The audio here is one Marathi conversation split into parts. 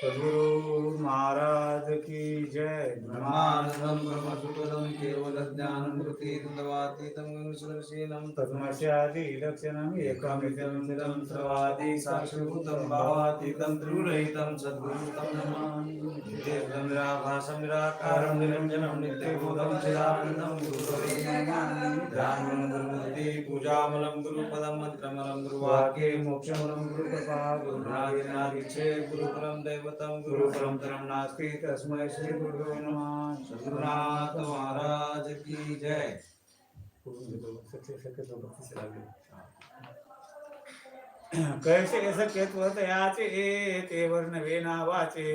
सद्गुरु महाराज की जय ब्रह्मानन्दं ब्रह्मसुखदं केवलज्ञानमृतिर्दवातीतं सुदर्शनं तद्मस्यादि लक्षणम् एकमिदं निरं सर्वादि साक्षिभूतं भावातीतं त्रिगुणरहितं सद्गुरुतं नमामि नित्यं निराभासं निराकारं निरञ्जनं नित्यभूतं चिदानन्दं गुरुपरिज्ञानं गुरुमूर्ति पूजामलं गुरुपदं मन्त्रमलं गुरुवाक्ये मोक्षमलं गुरुकृपा गुरुनागिनादिच्छे गुरुपरं दैवतं गुरुपरं तरं नास्ति तस्मै श्री गुरु नमः। सद्गुरुनाथ महाराज की जय। कैसे सख्यत्व तयाचे ते वर्णवे नावाचे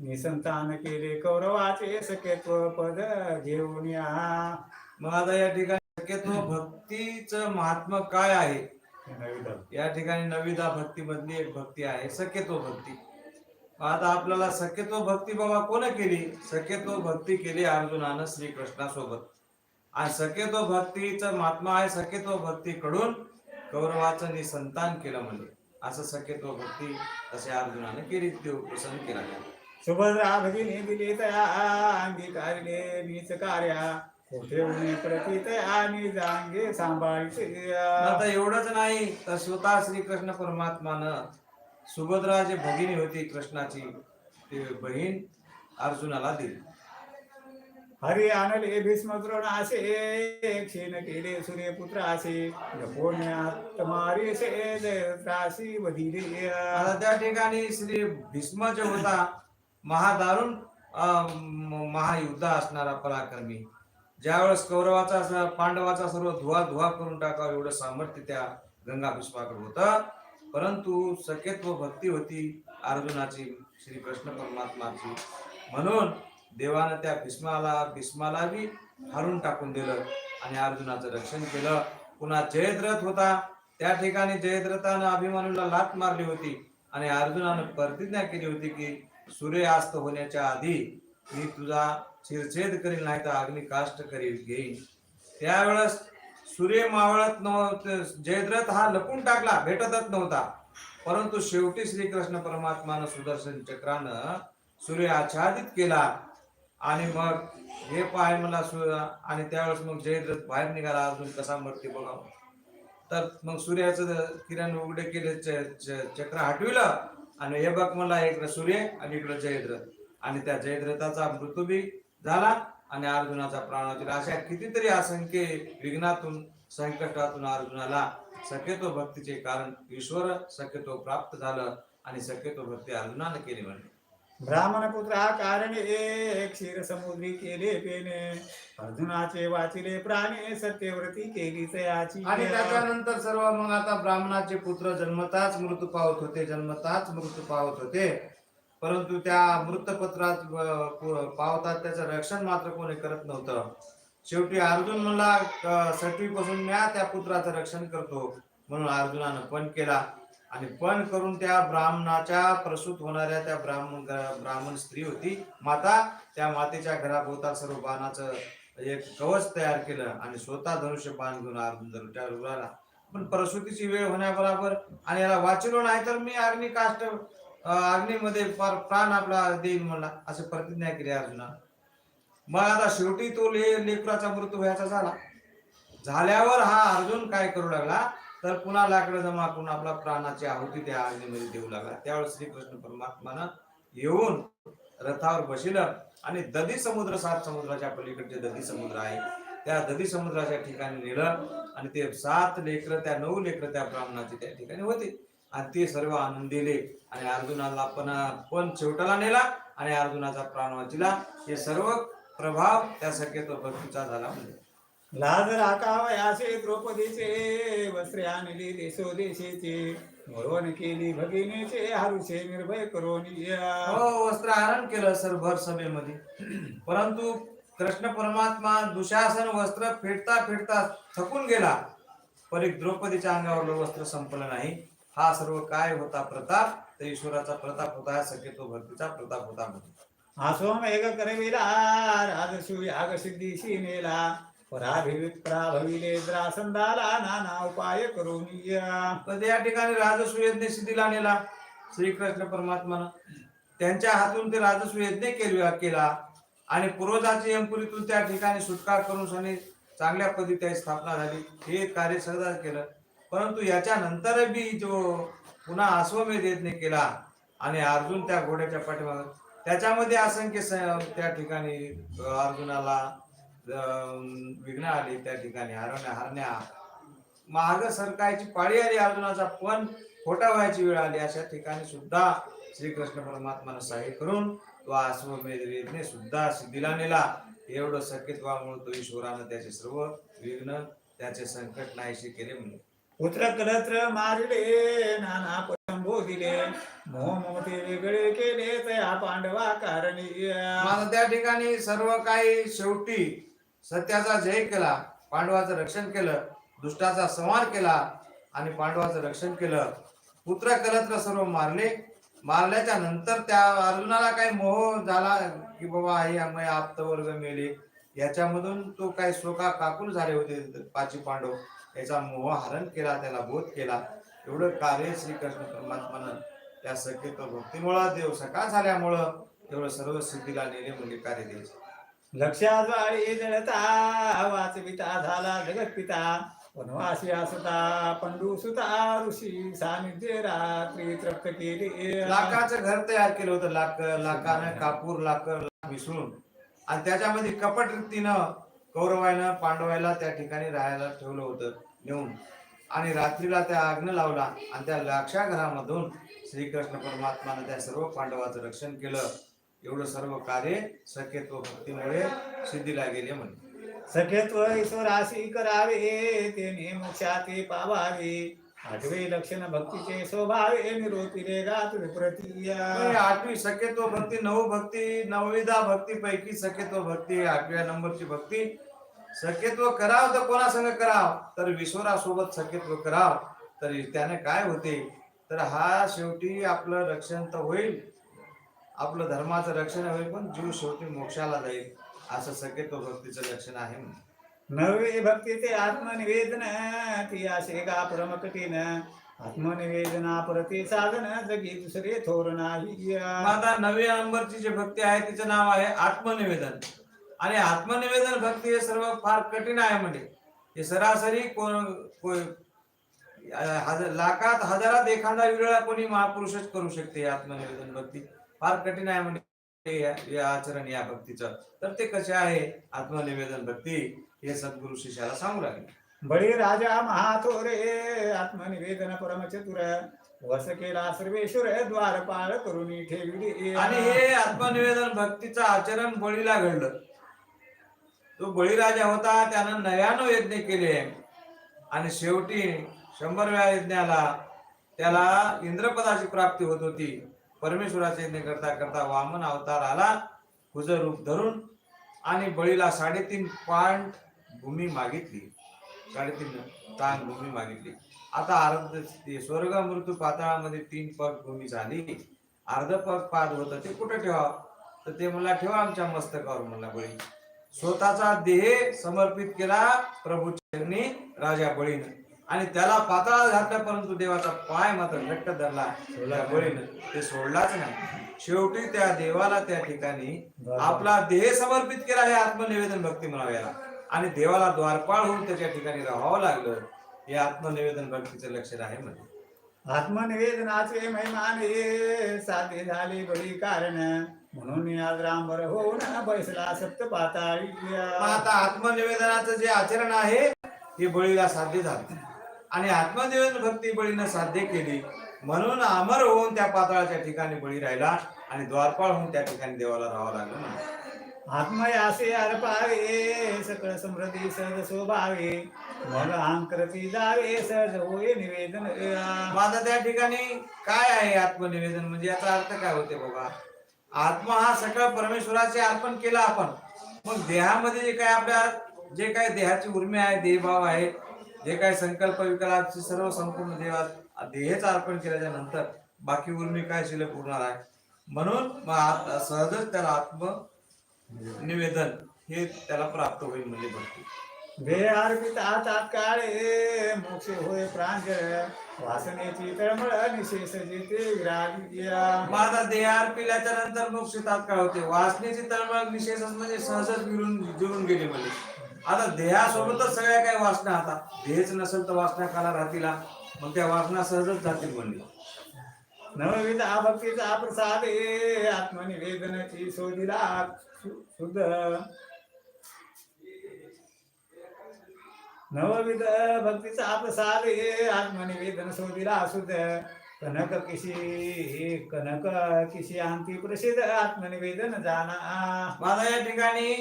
निसंतान केले कौरवाचे सख्यत्व पद घेऊन या। आता या ठिकाणी शक्यतो भक्तीचं महात्म काय आहे? या ठिकाणी नविदा भक्ती मधली एक भक्ती आहे सख्यतो भक्ती. आता आपल्याला सख्यतो भक्ती बाबा कोण केली? सख्यतो भक्ती केली अर्जुनानं श्रीकृष्णासोबत. आणि सख्यतो भक्तीचं महात्मा आहे सख्यतो भक्तीकडून कौरवाचं निसंतान केलं म्हणजे. असं सख्यतो भक्ती तसे अर्जुनाने केली देव प्रसन्न केला. सुभद्रा भगिनी दिली तया अंगीकारिले नीच कार्या. कोठे उणे सांभाळते आता एवढंच नाही तर स्वतः श्रीकृष्ण परमात्मानं सुभद्रा जी भगिनी होती कृष्णाची ती बहीण अर्जुनाला दिली. हरी आणले भीष्म द्रोणासे क्षीण केले असे. त्रासी वधिले आता त्या ठिकाणी श्री भीष्म जो होता महादारुण महायुद्ध असणारा पराक्रमी. ज्यावेळेस कौरवाचा पांडवाचा सर्व धुवा धुवा करून टाकावं एवढं सामर्थ्य त्या गंगा भीष्माकडे होतं परंतु सख्यत्व भक्ती होती अर्जुनाची श्री कृष्ण परमात्माची. म्हणून देवानं त्या भीष्माला भीष्माला बी हरून टाकून दिलं आणि अर्जुनाचं रक्षण केलं. पुन्हा जयद्रथ होता. त्या ठिकाणी जयद्रथानं अभिमानूला लात मारली होती आणि अर्जुनानं प्रतिज्ञा केली होती की सूर्यास्त होण्याच्या आधी मी तुझा शिरछेद करील नाही तर अग्निकाष्ट करील घेईन. त्यावेळेस सूर्य मावळत नव्हतं. जयद्रथ हा लपून टाकला भेटतच नव्हता. परंतु शेवटी श्रीकृष्ण परमात्मानं सुदर्शन चक्रानं सूर्य आच्छादित केला. आणि मग हे पाय मला सूर्य आणि त्यावेळेस मग जयद्रथ बाहेर निघाला अजून कसा मरते बघा. तर मग सूर्याचं किरण उघडे केले च- चक्र हटविलं. आणि हे बघ मला इकडे सूर्य आणि इकडे जयद्रथ. आणि त्या जयद्रथाचा मृत्यू बी झाला. आणि अर्जुनाचा प्राण वाचला अशा कितीतरी असंख्य विघ्नातून संकटातून अर्जुनाला सख्यतो भक्तीचे कारण ईश्वर सख्यतो प्राप्त झालं आणि सख्यतो भक्ती अर्जुनाने केली म्हणजे ब्राह्मण पुत्रा कारणे क्षीर समुद्री केले पेने अर्जुनाचे वाचिले प्राणे सत्यव्रती केली तयाची आणि त्याच्यानंतर सर्व मग आता ब्राह्मणाचे पुत्र जन्मताच मृत्यू पावत होते जन्मताच मृत्यू पावत होते. परंतु त्या मृतपत्रात पावतात त्याचं रक्षण मात्र कोणी करत नव्हतं. शेवटी अर्जुन म्हणला सटवी पासून म्या त्या पुत्राचं रक्षण करतो म्हणून अर्जुनानं पण केला. आणि पण करून त्या ब्राह्मणाच्या प्रसूत होणाऱ्या त्या ब्राह्मण ब्राह्मण स्त्री होती माता त्या मातेच्या घराभोवता सर्व बाणाचं एक कवच तयार केलं आणि स्वतः धनुष्य बाण घेऊन अर्जुन धनुष्यावर रुग्णाला पण प्रसूतीची वेळ होण्याबरोबर आणि याला वाचलो नाही तर मी अग्निकाष्ट अग्नीमध्ये फार प्राण आपला देईन म्हणला. असं प्रतिज्ञा केली अर्जुना मग आता शेवटी तो ले लेकराचा मृत्यू व्हायचा झाला. झाल्यावर हा अर्जुन काय करू लागला? तर पुन्हा लाकडं जमा करून आपला प्राणाची आहुती त्या अग्नीमध्ये देऊ लागला. त्यावेळेस श्रीकृष्ण परमात्मानं येऊन रथावर बसिलं आणि दधी समुद्र सात समुद्राच्या पलीकडचे दधी समुद्र आहे. त्या दधी समुद्राच्या ठिकाणी नेलं आणि ते सात लेकर त्या नऊ लेकर त्या ब्राह्मणाचे त्या ठिकाणी होते. ते सर्व आणून दिले आणि अर्जुनाला पण पण शेवटाला नेला आणि अर्जुनाचा प्राण वाचिला. हे सर्व प्रभाव त्या शक्यतो भक्तीचा झाला म्हणजे. लाज राखावयाचे द्रौपदीचे वस्त्रे आणली देशो देशेचे म्हणून केली भगिनीचे हरुषे निर्भय करून. हो वस्त्रहरण केलं सर भर सभेमध्ये. परंतु कृष्ण परमात्मा दुशासन वस्त्र फेडता फेडता थकून गेला. पण एक द्रौपदीच्या अंगावरलं वस्त्र संपलं नाही. हा सर्व काय होता प्रताप तर ईश्वराचा प्रताप होता सकेतो भक्तीचा प्रताप होता म्हणजे. आसो मेघ करविला राजसू याग सिद्धीशी नेला पराभिवित पराभविले द्रासंदाला नाना उपाय करून या. तर या ठिकाणी राजस्व यज्ञ सिद्धीला नेला श्रीकृष्ण परमात्मानं. त्यांच्या हातून ते राजस्व यज्ञ केला केला. आणि पूर्वजाची यमपुरीतून त्या ठिकाणी सुटका करून सनी चांगल्या पद्धतीने स्थापना झाली. हे कार्य सहज केलं. परंतु याच्यानंतर बी जो पुन्हा अश्वमेध यज्ञ केला आणि अर्जुन त्या घोड्याच्या पाठीमाग त्याच्यामध्ये असंख्य स- त्या ठिकाणी अर्जुनाला विघ्न आली त्या ठिकाणी हरण्या हरण्या महाग सरकायची पाळी आली अर्जुनाचा पण खोटा व्हायची वेळ आली. अशा ठिकाणी सुद्धा श्रीकृष्ण परमात्मानं सहाय्य करून तो अश्वमेध सुद्धा सिद्धीला नेला. एवढं सख्यत्वामुळे तो ईश्वरानं त्याचे सर्व विघ्न त्याचे संकट नाहीशी केले म्हणून. पुत्र कलत्र मारिले नाना पशंभो दिले. मोह ममते वेगळे केले तया पांडवा कारणीय या. माझं त्या ठिकाणी सर्व काही शेवटी सत्याचा जय केला पांडवाचं रक्षण केलं दुष्टाचा संहार केला आणि पांडवाचं रक्षण केलं. पुत्र कलत्र सर्व मारले. मारल्याच्या नंतर त्या अर्जुनाला काही मोह झाला की बाबा हे आम्ही आप्त वर्ग मेले. याच्यामधून तो काही शोका काकूल झाले होते पाची पांडव. याचा मोह हरण केला त्याला बोध केला. एवढं कार्य श्रीकृष्ण परमात्मानं त्या सख्यत्व भक्तीमुळं देव सका झाल्यामुळं एवढं सर्व सिद्धीला नेले म्हणजे कार्य द्यायचे. लक्षा ज्वाळी जळता वाचविता झाला जगत पिता वनवासी असता पंडू सुता ऋषी सानिध्य रात्री तृप्त केली. लाकाचं घर तयार केलं होतं लाक लाकानं कापूर लाकर लाक मिसळून. आणि त्याच्यामध्ये कपट रीतीनं कौरवायनं पांडवायला त्या ठिकाणी राहायला ठेवलं होतं. नेऊन आणि रात्रीला त्या आग्न लावला आणि त्या लाक्षा घरामधून श्रीकृष्ण परमात्मानं त्या सर्व पांडवाचं रक्षण केलं. एवढं सर्व कार्य सख्यत्व भक्तीमुळे सिद्धीला गेले म्हणजे सखेत्व ईश्वराशी करावे तेने मोक्षाते पावावे. आठवे लक्षण भक्तीचे स्वभावे निरोपिले गात विप्रतीया. आणि आठवी सख्यत्व भक्ती नऊ भक्ती नवविधा भक्ती पैकी सख्यत्व भक्ती आठव्या नंबरची भक्ती. सख्यत्व कराव तर कोणा संग कराव? तर विश्वरासोबत सख्यत्व कराव. तर त्याने काय होते? तर हा शेवटी आपलं रक्षण तर होईल. आपलं धर्माचं रक्षण होईल पण जीव शेवटी मोक्षाला जाईल. असं सख्यत्व भक्तीचं लक्षण आहे. नववे भक्तीचे आत्मनिवेदन ती आशे का परम कठीण आत्मनिवेदना प्रति साधन जगी दुसरे थोर नाही आता नवव्या नंबरची जी भक्ती आहे तिचं नाव आहे आत्मनिवेदन. आणि आत्मनिवेदन भक्ती हे सर्व फार कठीण आहे म्हणजे हे सरासरी कोण लाखात हजारात एखादा वेगळा कोणी महापुरुषच करू शकते आत्मनिवेदन भक्ती. फार कठीण आहे म्हणजे आचरण या भक्तीचं. तर ते कसे आहे आत्मनिवेदन भक्ती हे सद्गुरु शिष्याला सांगू लागले. बळी राजा महाथोरे आत्मनिवेदन परम चतुर वस केला सर्वेश्वर द्वारपाळ करुणी ठेविली. आणि हे आत्मनिवेदन भक्तीचं आचरण बळीला घडलं. तो बळीराजा होता त्यानं नव्यानं यज्ञ केले. आणि शेवटी शंभरव्या यज्ञाला त्याला इंद्रपदाची प्राप्ती होत होती. परमेश्वराचे यज्ञ करता करता वामन अवतार आला कुज रूप धरून आणि बळीला साडेतीन पांड भूमी मागितली. साडेतीन तान भूमी मागितली. आता अर्ध ते स्वर्ग मृत्यू पाताळामध्ये तीन पग भूमी झाली. अर्ध पग पाद होतं ते कुठं ठेवा? तर ते मला ठेवा आमच्या मस्तकावर म्हणला बळी. स्वतःचा देह समर्पित केला प्रभू चरणी राजा बळीनं. आणि त्याला पाताळात घातलं परंतु देवाचा पाय मात्र घट्ट धरला. बळीनं ते सोडलाच नाही. शेवटी त्या देवाला त्या ठिकाणी आपला देह समर्पित केला हे आत्मनिवेदन भक्ती म्हणावं याला. आणि देवाला द्वारपाळ होऊन त्याच्या ठिकाणी राहावं लागलं हे आत्मनिवेदन भक्तीचं लक्षण आहे म्हणजे आत्मनिवेदनाचे महिमाने साधे झाले बळी कारण. म्हणून आज रामभर होऊन बैसला सप्त पाताळी आता आत्मनिवेदनाचं जे आचरण आहे हे बळीला साध्य झालं. आणि आत्मनिवेदन भक्ती बळीनं साध्य केली म्हणून अमर होऊन त्या पाताळाच्या ठिकाणी बळी राहिला आणि द्वारपाळ होऊन त्या ठिकाणी देवाला राहावं लागलं म्हणून. आत्मयासे अर्पावे सकळ समृद्धी सहज स्वभावे मग अंकरती जावे सहज होय निवेदन आता त्या ठिकाणी काय आहे आत्मनिवेदन? म्हणजे याचा अर्थ काय होते बाबा? आत्मा हा सगळं परमेश्वराचे अर्पण केला आपण. मग देहामध्ये जे काय आपल्या जे काय देहाची उर्मी आहे देहभाव आहे जे काय संकल्प विकलाची सर्व संपूर्ण देवा देहच अर्पण केल्याच्यानंतर बाकी उर्मी काय शिल्लक उरणार आहे? म्हणून मग सहजच त्याला आत्म निवेदन हे त्याला प्राप्त होईल म्हणजे भक्ती. अर्पिता मोक्ष होय प्रांजळ वासनेची तळमळ निशेष जेते विरागिया माझा नंतर मोक्ष तात्काळ होते. वासनेची तळमळ निषेधच म्हणजे सहजच मिळून जुळून गेले म्हणजे. आता देहासोबतच सगळ्या काही वासना आता. देहच नसेल तर वासना काला राहतीला मग त्या वासना सहजच जातील म्हणले नवविधा भक्तीचा प्रसादे आत्मनिवेदनाची शोधिला शुद्ध नवविध भक्तीचा प्रसादे आत्मनिवेदन शोधिला दे कनक किशी कनक किशी अंती प्रसिद्ध आत्मनिवेदन जाना. माझा या ठिकाणी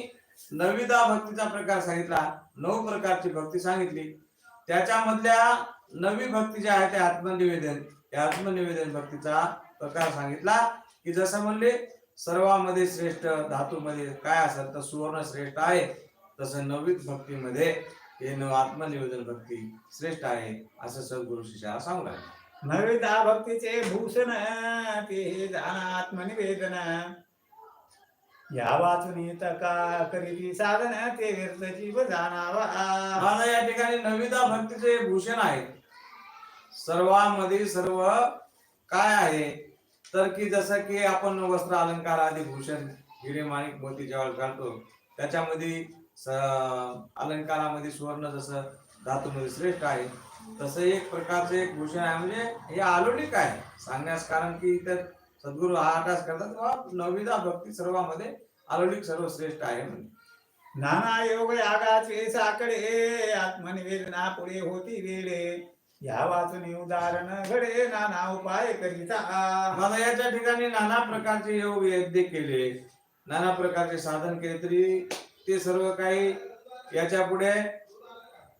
नवविधा भक्तीचा प्रकार सांगितला नऊ प्रकारची भक्ती सांगितली. त्याच्यामधल्या नवी भक्ती जी आहे ते आत्मनिवेदन या आत्मनिवेदन भक्तीचा प्रकार सांगितला की जसं म्हणले सर्वांमध्ये श्रेष्ठ धातूमध्ये काय असेल तर सुवर्ण श्रेष्ठ आहे तसं नवीन भक्तीमध्ये हे न आत्मनिवेदन भक्ती श्रेष्ठ आहे असं सद्गुरु शिष्याला सांगू लागले भक्तीचे भूषण ते जाना आत्मनिवेदन. या वाचून तका करीती साधन ते व्यर्थ जीव जाणावा. या ठिकाणी नविदा भक्तीचे भूषण आहे. सर्वांमध्ये सर्व काय आहे? तर की जसं की आपण वस्त्र अलंकार आदी भूषण हिरे माणिक मोती ज्यावेळेस घालतो त्याच्यामध्ये अलंकारामध्ये सुवर्ण जसं धातूमध्ये श्रेष्ठ आहे तसं एक प्रकारचं एक भूषण आहे. म्हणजे हे आलोनिक आहे. सांगण्यास कारण की इतर सद्गुरू हा अटास करतात वा नवविधा भक्ती सर्वांमध्ये आलोनिक सर्व श्रेष्ठ आहे. म्हणजे नाना योग यागाचे साकडे आत्मनिवेदना पुढे होती वेळे. या वाचून उदाहरण घडे नाना उपाय करिता. मला याच्या ठिकाणी नाना प्रकारचे योग यज्ञ केले. नाना प्रकारचे साधन केले तरी ते सर्व काही याच्यापुढे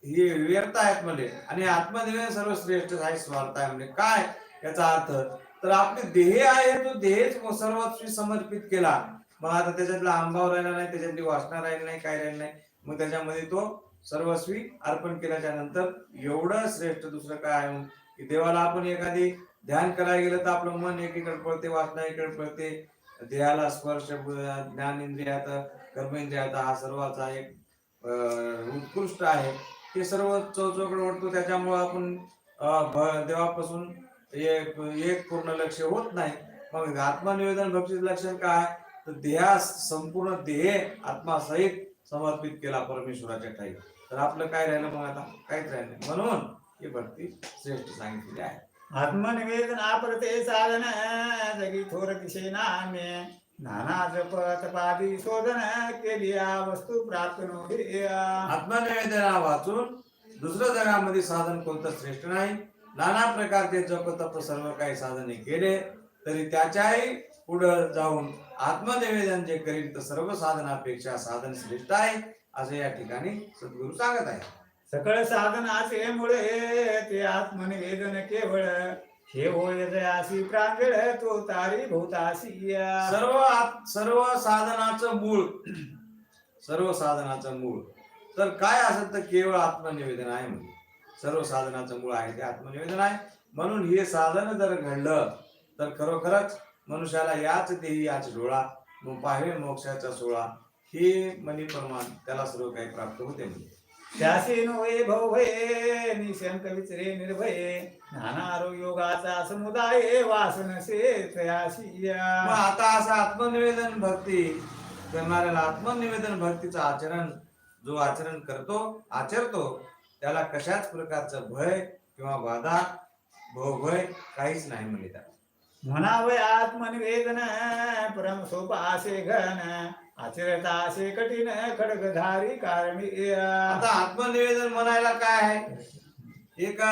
हे व्यर्थ आहेत म्हणजे आणि आत्मनिवेदन सर्व श्रेष्ठ आहे स्वार्थ आहे म्हणजे काय? याचा अर्थ तर आपले देह आहे तो देहच सर्वस्वी समर्पित केला. मग आता त्याच्यातला आंबाव राहिला नाही त्याच्यातली वासना राहिली नाही काय राहिलं नाही. मग त्याच्यामध्ये तो सर्वस्वी अर्पण केल्याच्यानंतर एवढं श्रेष्ठ दुसरं काय आहे? की देवाला आपण एखादी ध्यान करायला गेलं तर आपलं मन एकीकडे पळते वासना एकीकडे पळते. देहाला स्पर्श ज्ञान इंद्रियात कर्मेंद्रियाचा हा सर्वाचा एक उत्कृष्ट आहे. ते सर्व चौचौकडे वाटतो त्याच्यामुळं आपण देवापासून एक एक पूर्ण लक्ष होत नाही. मग आत्मनिवेदन भक्तीचं लक्षण काय? तर देहास संपूर्ण देह आत्मासहित समर्पित केला परमेश्वराच्या ठाई. तर आपलं काय राहिलं मग आता? काहीच राहिलं म्हणून ही भक्ती श्रेष्ठ सांगितलेली आहे. आत्मनिवेदन आपरते साधन जगी थोर किशे नामे शोधन केली वस्तू प्राप्त आत्मनिवेदना वाचून दुसऱ्या जगामध्ये साधन कोणतं श्रेष्ठ नाही? नाना प्रकारचे जप तप सर्व काही साधने केले तरी त्याच्याही पुढं जाऊन आत्मनिवेदन जे करील तर सर्व साधनापेक्षा साधन श्रेष्ठ आहे असं या ठिकाणी सद्गुरू सांगत आहे सकळ साधनाचे मुळे ते आत्मनिवेदन केवळ हे होय जयासी प्रांजळ तो तारी भूतासी सर्व सर्व साधनाचं मूळ सर्व साधनाचं मूळ. तर काय असेल तर केवळ आत्मनिवेदन आहे म्हणजे सर्व साधनाचं मूळ आहे ते आत्मनिवेदन आहे. म्हणून हे साधन जर घडलं तर खरोखरच मनुष्याला याच देही याच डोळा मग मोक्षाचा सोळा हे मनी प्रमाण त्याला सर्व काही प्राप्त होते म्हणजे त्यासी नोये भय निशंक विचरे निर्भय. नाना रो योगाचा समुदाय वासनसे तयासी मग आता असं आत्मनिवेदन भक्ती करणाऱ्याला आत्मनिवेदन भक्तीचं आचरण जो आचरण करतो आचरतो त्याला कशाच प्रकारचं भय किंवा बाधा भय काहीच नाही म्हणजे त्याला म्हणावय आत्मनिवेदन परम सोपा असे घन आचरता असे कठीण खडगधारी कारणी आता आत्मनिवेदन म्हणायला काय आहे? एका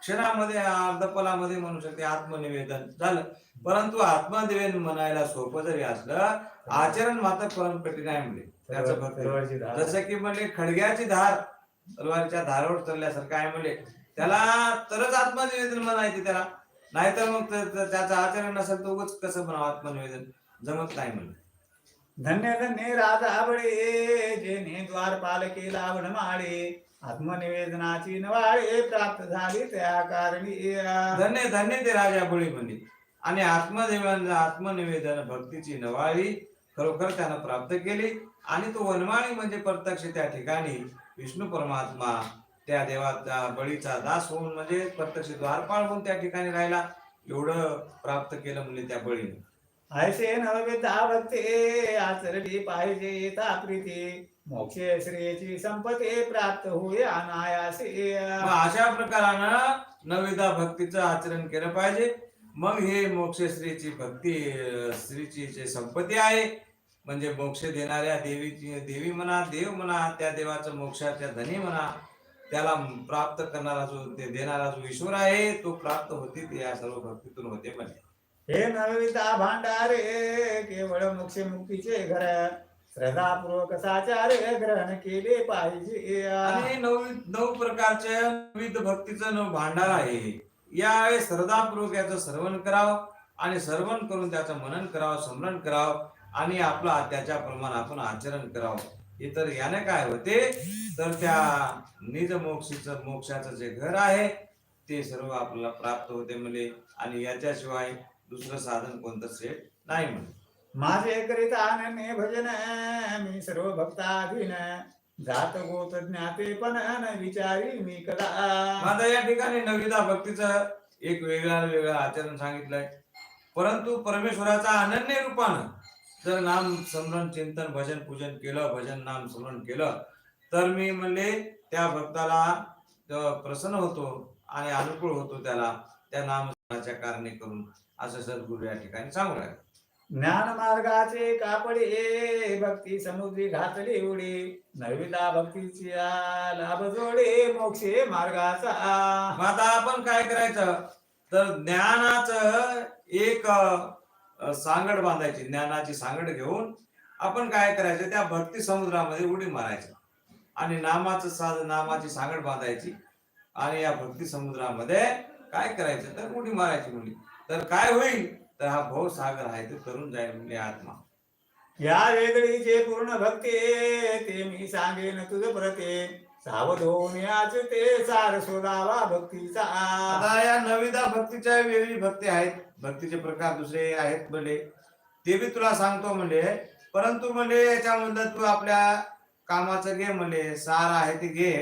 क्षणामध्ये अर्धपलामध्ये म्हणू शकते आत्मनिवेदन. झालं. परंतु आत्मनिवेदन म्हणायला सोपं जरी असलं आचरण मात्र परम कठीण आहे म्हणजे जसं की म्हणजे खडग्याची धार तलवारीच्या धारावर चालल्यासारखं आहे म्हणजे त्याला तरच आत्मनिवेदन म्हणायचे त्याला. नाहीतर मग त- त- त्याचं आचरण नसेल तर उगाच कसं म्हणावं आत्मनिवेदन जमत नाही म्हणजे धन्य धन्य राजा बळे जेने द्वारपाल केला माळे आत्मनिवेदनाची नवाळे प्राप्त झाली त्या कारणी. धन्य धन्य ते राजा बळी म्हणजे आणि आत्मनिवेदन आत्मनिवेदन भक्तीची नवाळी खरोखर त्यानं प्राप्त केली. आणि तो वनमाळी म्हणजे प्रत्यक्ष त्या ठिकाणी विष्णू परमात्मा त्या देवाचा बळीचा दास होऊन म्हणजे प्रत्यक्ष द्वारपाळ होऊन त्या ठिकाणी राहिला. एवढं प्राप्त केलं म्हणजे त्या बळीने. ऐसे नवविधा भक्ते आचरली पाहिजे येता प्रीती. मोक्षे श्रेयची संपत्ती प्राप्त होय अनायासे. अशा प्रकारानं नविदा भक्तीचं आचरण केलं पाहिजे. मग हे मोक्षश्रीची भक्ती श्रीची जे संपत्ती आहे म्हणजे मोक्ष देणाऱ्या देवीची देवी म्हणा देव म्हणा त्या देवाचं मोक्षाच्या धनी म्हणा त्याला प्राप्त करणारा जो ते देणारा जो ईश्वर आहे तो प्राप्त होते ते या सर्व भक्तीतून होते म्हणजे हे नवविधा भांडारे केवळ मोक्ष मुक्तीचे घर श्रद्धापूर्वक साचारे ग्रहण केले पाहिजे. आणि नऊ नऊ प्रकारच्या विविध भक्तीचं नऊ भांडार आहे. यावेळेस श्रद्धापूर्वक याचं श्रवण करावं आणि श्रवण करून त्याचं मनन करावं स्मरण करावं आणि आपला त्याच्या प्रमाणे आपण आचरण करावं. इतर याने काय होते? तर त्या निज मोक्षीचं मोक्षाचं जे घर आहे ते सर्व आपल्याला प्राप्त होते म्हणजे आणि याच्याशिवाय दुसरं साधन कोणतं सेट नाही म्हणजे माझे करिता अनन्य भजन मी सर्व भक्ताधीन. जात गोत ज्ञाते पण न विचारी मी कदा आता या ठिकाणी नविदा भक्तीचं एक वेगळा वेगळं आचरण सांगितलंय. परंतु परमेश्वराचा अनन्य रूपानं जर नाम स्मरण चिंतन भजन पूजन केलं भजन नाम स्मरण केलं. तर मी म्हणले त्या भक्ताला प्रसन्न होतो आणि अनुकूल होतो त्याला त्या नामस्मरणाच्या कारणे करून. असं सद्गुरु या ठिकाणी सांगू लागले. ज्ञान मार्गाचे कापडे भक्ती समुद्री घातली उडी. नविता भक्तीची लाभ जोडे मोक्षे मार्गाचा. आता आपण काय करायचं? तर ज्ञानाचं एक सांगड बांधायची ज्ञानाची सांगड घेऊन आपण काय करायचं त्या भक्ती समुद्रामध्ये उडी मारायचं. आणि नामाचं साध नामाची सांगड बांधायची आणि या भक्ती समुद्रामध्ये काय करायचं तर उडी मारायची मुली. तर काय होईल? तर हा भाऊ सागर आहे ते तरुण जाईल म्हणजे आत्मा. या वेगळीचे पूर्ण भक्ते ते मी सांगेन तुझ प्रते सावध होऊन याच ते सार शोधावा भक्तीचा. आता या नविदा भक्तीच्या वेगळी भक्ती आहेत. भक्तीचे प्रकार दुसरे आहेत म्हणजे ते बी तुला सांगतो म्हणजे परंतु म्हणजे याच्यामधलं तू आपल्या कामाचं घे म्हणजे सार आहे ते घे.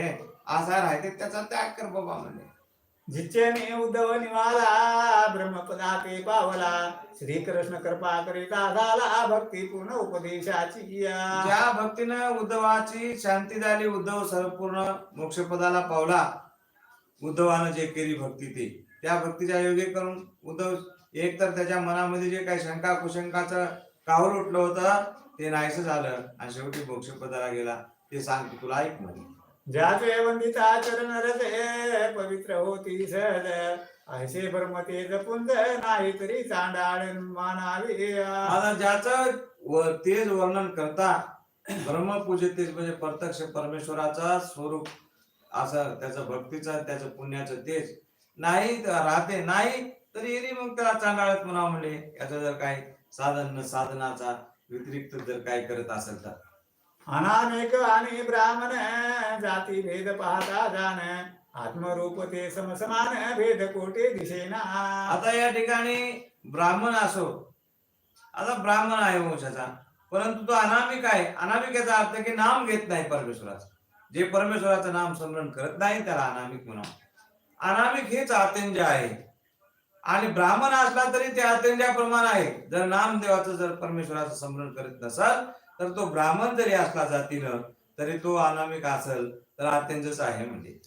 आसार आहे ते त्याचा त्याग कर बाबा म्हणजे जिच्चेने उद्धव निवाला ब्रह्मपदाते पावला. श्रीकृष्ण कृपा करिता झाला भक्ती पूर्ण उपदेशाची ज्या भक्तीनं उद्धवाची शांती झाली उद्धव संपूर्ण मोक्षपदाला पावला. उद्धवानं जे केली भक्ती ते त्या भक्तीच्या योगे करून उद्धव एक तर त्याच्या मनामध्ये जे काही शंका कुशंकाचं काहूल उठलं होतं ते नाहीसं झालं. आणि शेवटी मोक्षपदाला गेला. ते सांगतो तुला ऐक म्हणे. ज्याचे वंदिता चरण रजे पवित्र होती सहज. ऐसे ब्रह्मते जपुंज नाही तरी चांडाळ मानावी. आता ज्याचं तेज वर्णन करता ब्रह्मपूजे तेज म्हणजे प्रत्यक्ष परमेश्वराचा स्वरूप असं त्याचं भक्तीचं त्याचं पुण्याचं तेज. नाही राहते नाही तर येणे मग त्याला चांगाळत म्हणावं म्हणले. याचं जर काही साधन न साधनाचा व्यतिरिक्त जर काही करत असेल तर. अनामिक आणि ब्राह्मण जाती भेद पाहता जाण. आत्मरूप ते समसमान भेद कोटे दिसेना. आता या ठिकाणी ब्राह्मण असो. आता ब्राह्मण आहे वंशाचा. परंतु तो अनामिक आहे. अनामिक याचा अर्थ की नाम घेत नाही परमेश्वराचं. जे परमेश्वराचं नाम स्मरण करत नाही त्याला अनामिक म्हणा अनामिक हेच आत्यंज आहे. आणि ब्राह्मण असला तरी ते आत्यंजाप्रमाणे आहे. जर नामदेवाचं जर परमेश्वराचं स्मरण करत नसाल तर तो ब्राह्मण जरी असला जातीनं तरी तो अनामिक असेल तर आत्यंजच आहे म्हणजे.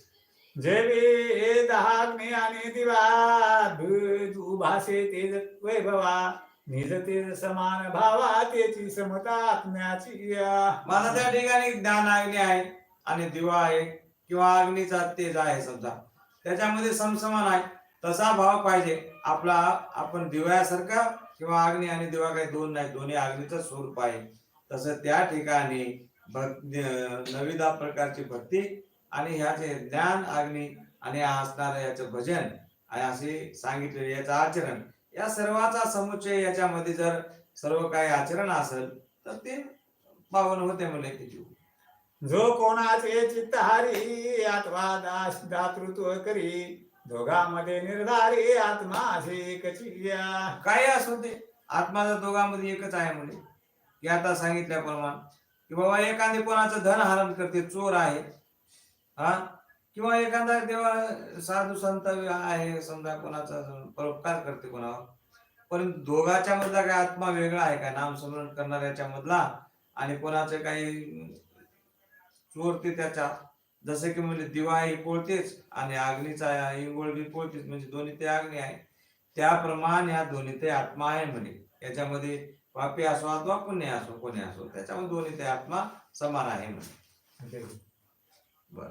जेवी दहाग्नी आणि दिवा भाषे तेज वैभवा निज तेज समान भावा तेची समता आत्म्याची माझा त्या ठिकाणी ज्ञान अग्नी आहे आणि दिवा आहे किंवा अग्नीचा तेज आहे समजा. त्याच्यामध्ये समसमान आहे. तसा भाव पाहिजे. आपला आपण दिव्यासारखा किंवा अग्नी आणि दिवा काही दोन नाही दोन्ही अग्नीचं स्वरूप आहे. तसं त्या ठिकाणी नविदा प्रकारची भक्ती आणि ह्याचे ज्ञान अग्नी आणि असणारं याचं भजन आणि असे सांगितलेले याचं आचरण या सर्वाचा समुच्चय याच्यामध्ये जर सर्व काही आचरण असेल तर ते पावन होते म्हणे जो कोणाचे चित्तहारी अथवा दास दातृत्व करी दोघांमध्ये निर्धारी आत्मा एकची काय असू ते? आत्माचा दोघांमध्ये एकच आहे म्हणजे की आता सांगितल्याप्रमाणे की बाबा एखादे कोणाचं धन हरण करते चोर आहे. हा? किंवा एखादा देवा साधू संत आहे समजा कोणाचा परोपकार करते कोणावर. पण दोघाच्या मधला काय आत्मा वेगळा आहे का? नामस्मरण करणाऱ्याच्या मधला आणि कोणाचे काही चोर ते त्याच्या जसं की म्हणजे दिवा ही पोळतेच आणि अग्नीचा इंगोळ बी पोळतेच म्हणजे दोन्ही ते अग्नी आहे. त्याप्रमाणे ह्या दोन्ही ते आत्मा आहे म्हणे. याच्यामध्ये पापी असो अथवा पुण्य असो कोणी असो त्याच्यामध्ये दोन्ही ते आत्मा समान आहे म्हणे. बर.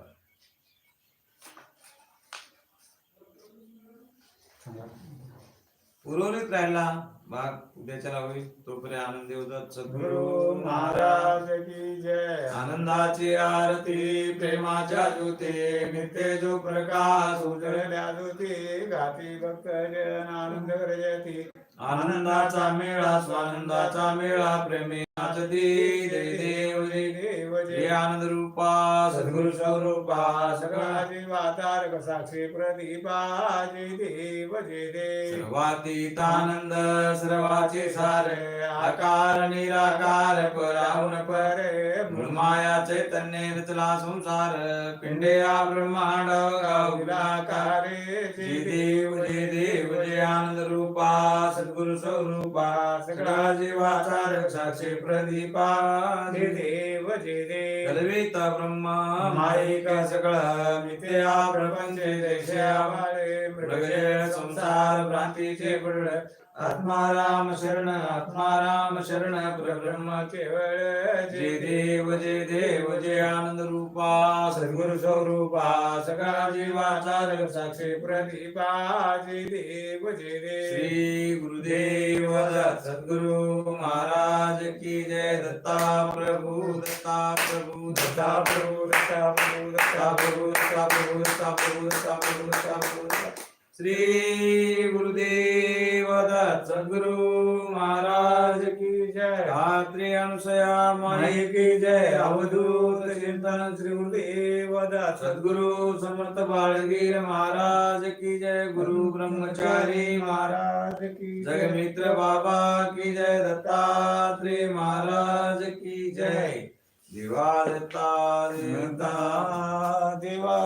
उर्वरित राहिला. भाग उद्याच्याला होईल तोपर्यंत आनंद देवदत्त सद्गुरु गुरु महाराज की जय. आनंदाची आरती प्रेमाच्या ज्योती नित्य जो प्रकाश उजळ उजळल्या ज्योती गाती भक्तजन आनंद करजती. आनंदाचा मेळा स्वानंदाचा मेळा प्रेमेनाच दे जय देव जय देव जय आनंद रूपा सद्गुरु स्वरूपा सगळा सगळा जीवातारक साक्षी प्रदीपा जय देव जय देव. सर्वातीत आनंद सर्वाचे सार आकार निराकार पराहुन पर माया चैतन्य रचला संसार पिंडया ब्रह्मांड गावलाकार जय देव जय देव जय आनंद रूपा सद्गुरु स्वरूपा सगळा जीवाचा रक्षाक्षे प्रदीपा जय देव जय देव. कलवित ब्रह्मा माईक सगळं मिथ्या प्रपंच देशा संसार भ्रांतीचे पडळ आत्मा राम शरण आत्मा राम शरण परब्रह्म केवळ जय देव जय देव जय आनंद रूपा सद्गुरु स्वरूपा सकाळ जीवाचा रग साक्षी प्रदीपा जय देव जय देव श्री गुरुदेव सद्गुरु महाराज की जय दत्ता प्रभु दत्ता प्रभु दत्ता दत्ता प्रभु दत्ता प्रभु दत्ता दत्ता प्रभु दत्ता प्रभु दत्ता प्रभु दत्ता प्रभु दत्ता प्रभु दत्ता श्री गुरुदेव दत्त सद्गुरु महाराज की जय धात्री अनुसया माई की जय अवधूत चिंतन श्री गुरुदेव दत्त सद्गुरु समर्थ बाळगीर महाराज की जय गुरु ब्रह्मचारी महाराज महाराज की जगमित्र बाबा की जय दत्तात्रेय महाराज की जय दिवा दत्ता देवता देवा